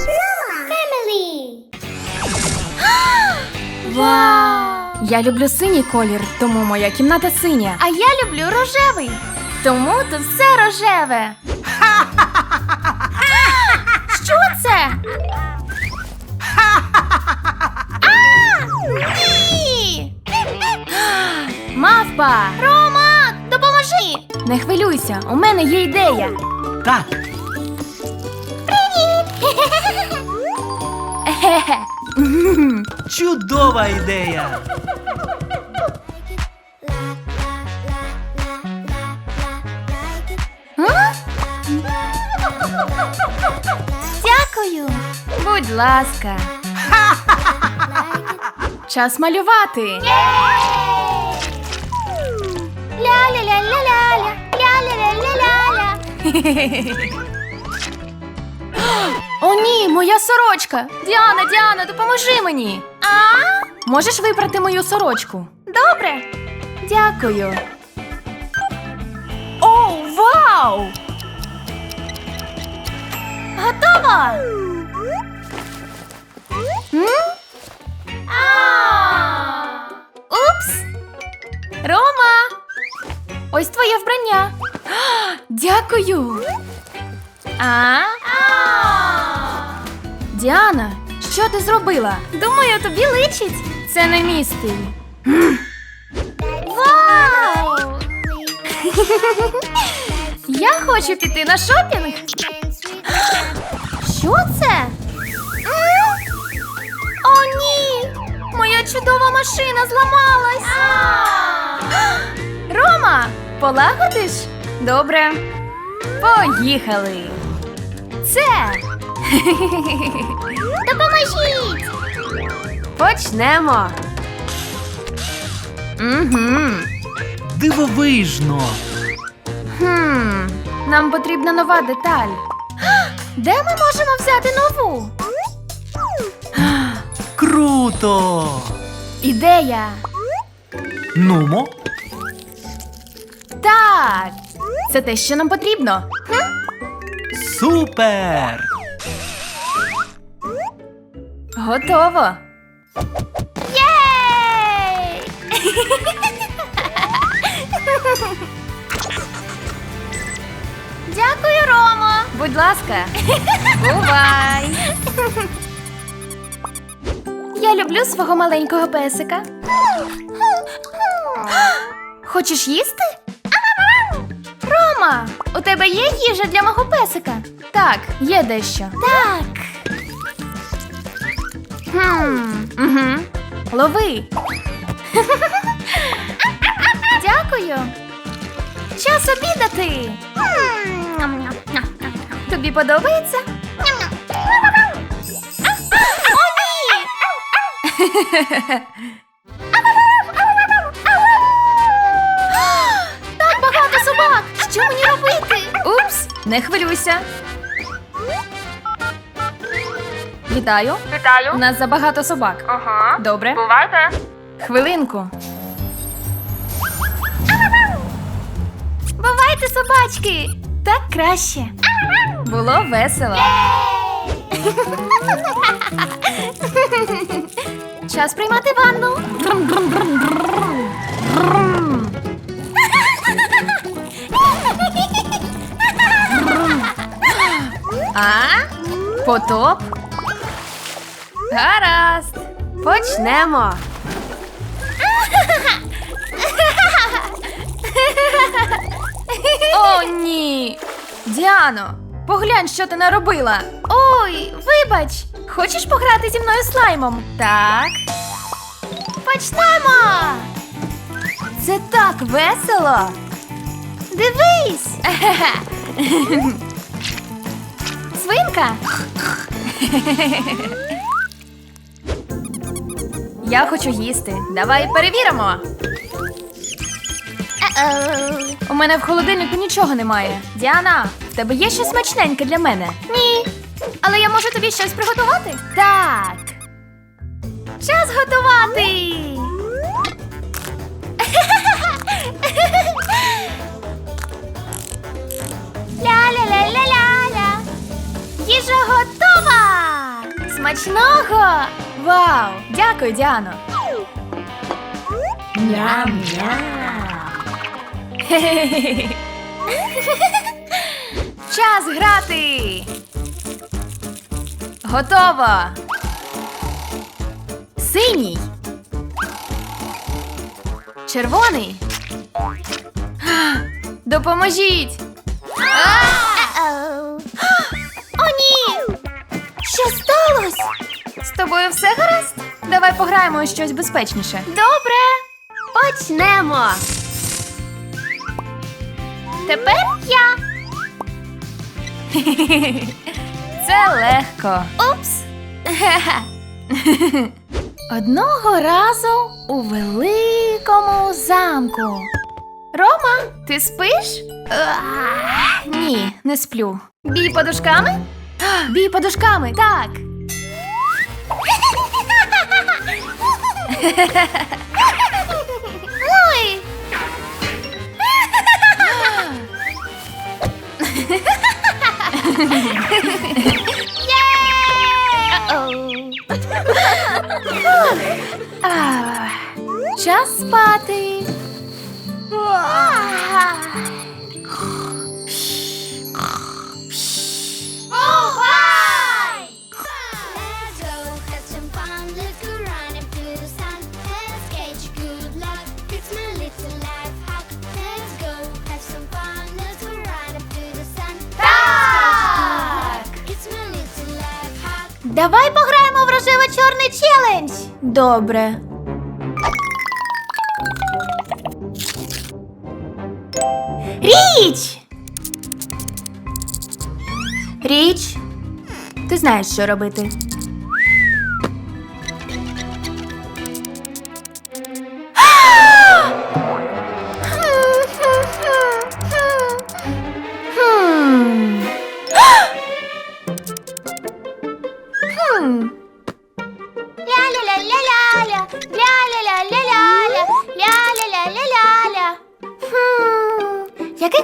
Family. Вау! Я люблю синій колір, тому моя кімната синя. А я люблю рожевий. Тому тут все рожеве. Що це? А! Ні! Мавпа! Рома, допоможи! Не хвилюйся, у мене є ідея. Так, чудова ідея. Дякую. Будь ласка. Час малювати. Ля-ля-ля-ля-ля-ля, ля-ля-ля-ля-ля-ля. сорочка. Діана, Діана, допоможи мені. А? Можеш випрати мою сорочку? Добре. Дякую. О, вау! Готово. М? Упс. Рома! Ось твоє вбрання. А, Дякую. А? Діана, що ти зробила? Думаю, тобі личить. Це не мій стиль. Вау! Я хочу піти на шопінг. Що це? О, ні! Моя чудова машина зламалась. Рома, полагодиш? Добре. Поїхали. Це Допоможіть! почнемо. Угу. Дивовижно. Хм, нам потрібна нова деталь. Де ми можемо взяти нову? Круто! Ідея. Нумо, Так. Це те, що нам потрібно. супер! Готово. Єй! Дякую, Ромо! Будь ласка. Бувай. Я люблю свого маленького песика. Хочеш їсти? Рома, у тебе є їжа для мого песика? Так, є дещо. Так. Угу. Лови. Дякую. Час обідати. Тобі подобається? О, ні! Так багато собак! Що мені робити? Упс, не хвилюйся. Вітаю. Вітаю. У нас забагато собак. Ага. Добре. Бувайте. Хвилинку. Бувайте, собачки! Так краще. Було весело. Час приймати ванну. А? Потоп? Гаразд. Почнемо. О, ні. Діано, поглянь, що ти наробила. Ой, вибач! Хочеш пограти зі мною слаймом? Так. Почнемо! Це так весело. Дивись! Свинка. Я хочу їсти. Давай перевіримо. У мене в холодильнику нічого немає. Діана, в тебе є щось смачненьке для мене? Ні. Але я можу тобі щось приготувати? Так. Час готувати! Ля-ля-ля-ля-ля-ля. Їжа готова! Смачного! Вау! Дякую, Діано! Час грати! Готово! Синій. Червоний. Допоможіть! О, З тобою все гаразд? Давай пограємо у щось безпечніше. Добре. Почнемо. Тепер я. Це легко. Упс. Одного разу у великому замку. Рома, ти спиш? Ні, не сплю. Бій подушками? Бій подушками, так. Ой. Час спати. Давай пограємо в рожево-чорний челендж. Добре. Річ! Річ! Ти знаєш, що робити.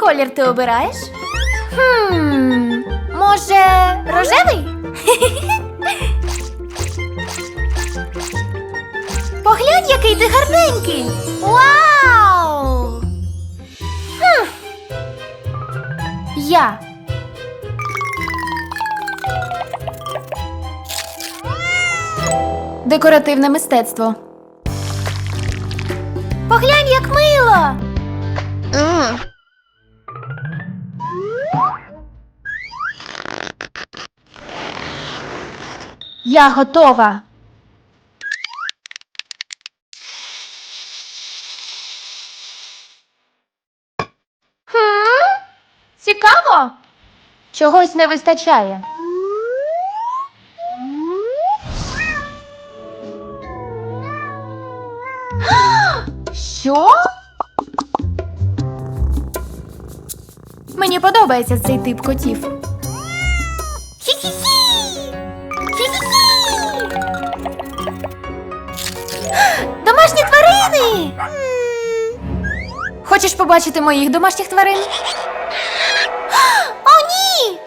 Колір ти обираєш? Хм, може, рожевий? Поглянь, який ти гарненький. Вау! Хм. Я. Декоративне мистецтво. Поглянь, як мило. Я готова. Хм? Цікаво. Чогось не вистачає. Що? Мені подобається цей тип котів. Тварини! Хочеш побачити моїх домашніх тварин? О, ні!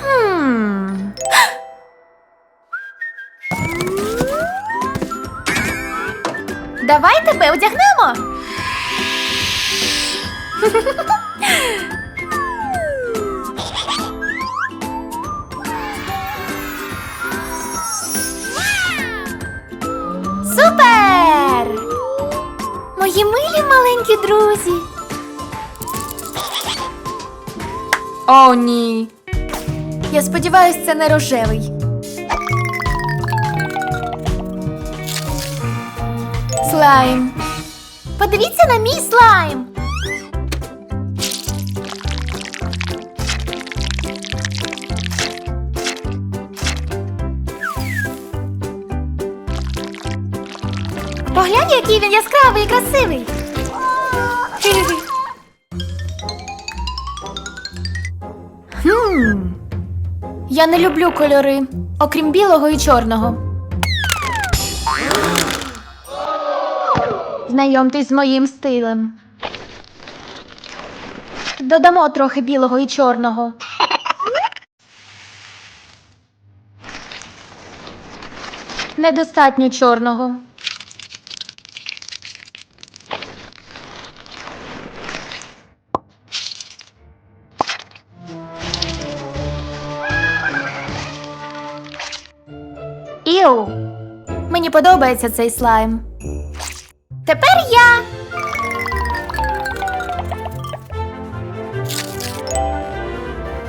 Хм. Давай тебе одягнемо. Мої милі маленькі друзі. О, ні. Я сподіваюся, це не рожевий. Слайм. Подивіться на мій слайм. Який він яскравий і красивий. Я не люблю кольори, окрім білого і чорного. Знайомтесь з моїм стилем. Додамо трохи білого і чорного. Недостатньо чорного. Подобається цей слайм. Тепер я.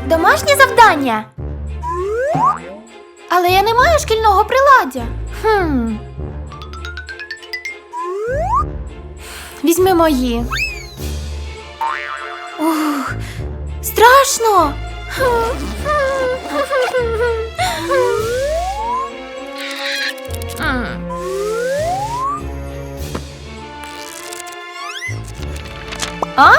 Домашнє завдання. Але я не маю шкільного приладдя. Хм. Візьми мої. Ух, страшно. А?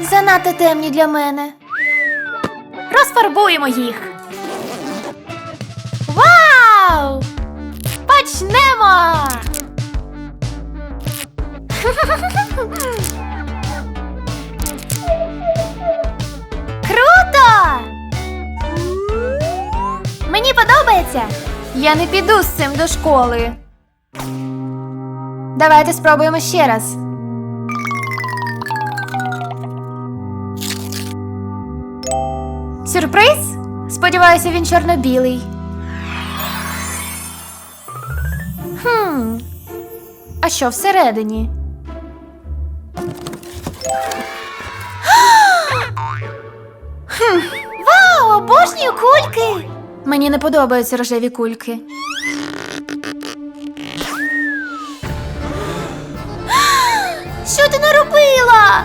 Занадто темні для мене. Розфарбуємо їх. Вау! Почнемо! Круто! Мені подобається. Я не піду з цим до школи. Давайте спробуємо ще раз. Сюрприз? Сподіваюся, він чорно-білий. Хм. А що всередині? Хм. Вау, обожнюю кульки! Мені не подобаються рожеві кульки. Що ти наробила?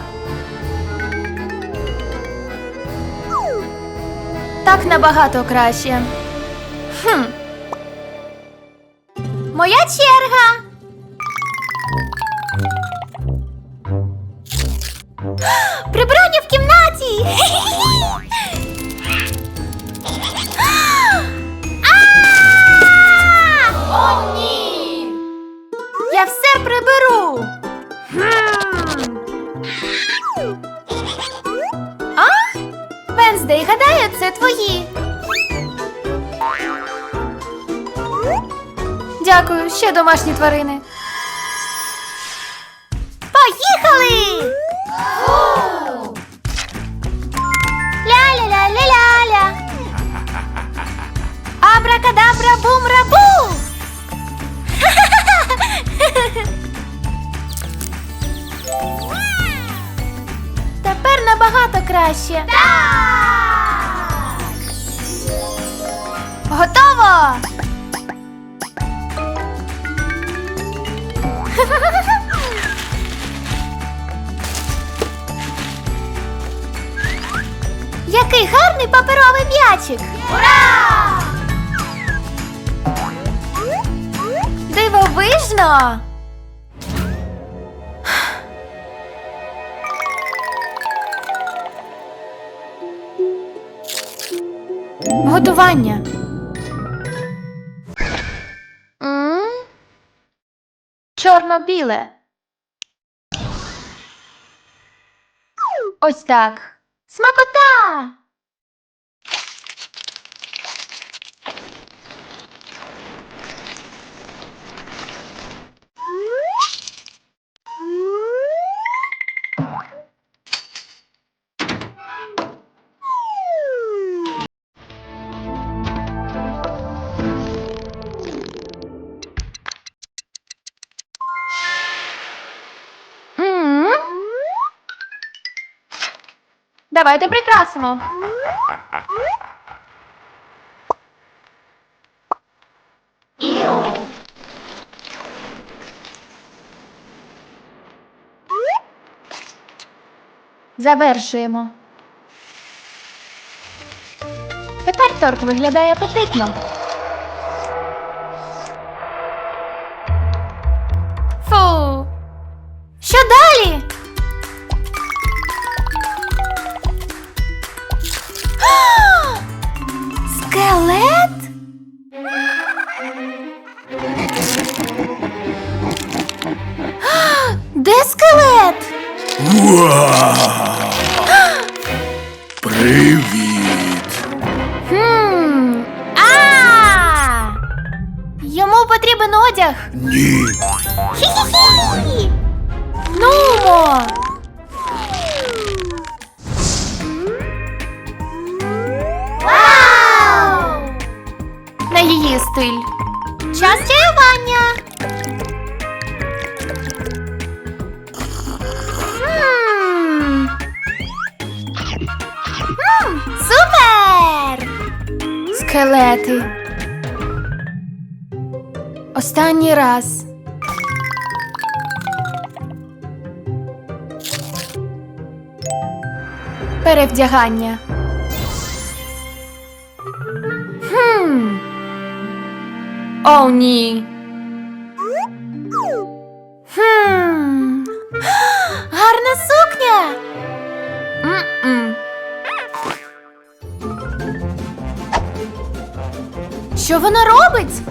Так набагато краще. Хм. Моя черга. Гадаю, це твої. Дякую, ще домашні тварини. Поїхали! Ля-ля-ля-ля-ля-ля. Абракадабра бум-рабу! Тепер набагато краще. Так! Готово! Який гарний паперовий м'ячик! Ура! Дивовижно! Готування. Чорно-біле. Ось так. Смакота! Давайте прикрасимо. Завершуємо. Тепер торт виглядає апетитно. Йому потрібен одяг. Ні. Хі-хі-хі! Нумо! Вау! На її стиль. Час чаювання. М. М, Супер! Скелети. Останній раз. Перевдягання. Хм. О, ні. Хм. Гарна сукня. М-м. Що вона робить?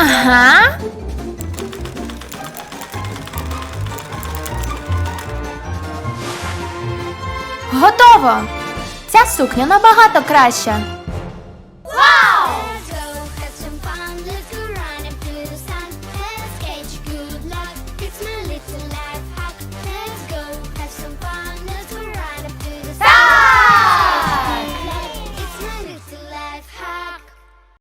Ага. Готово. Ця сукня набагато краща.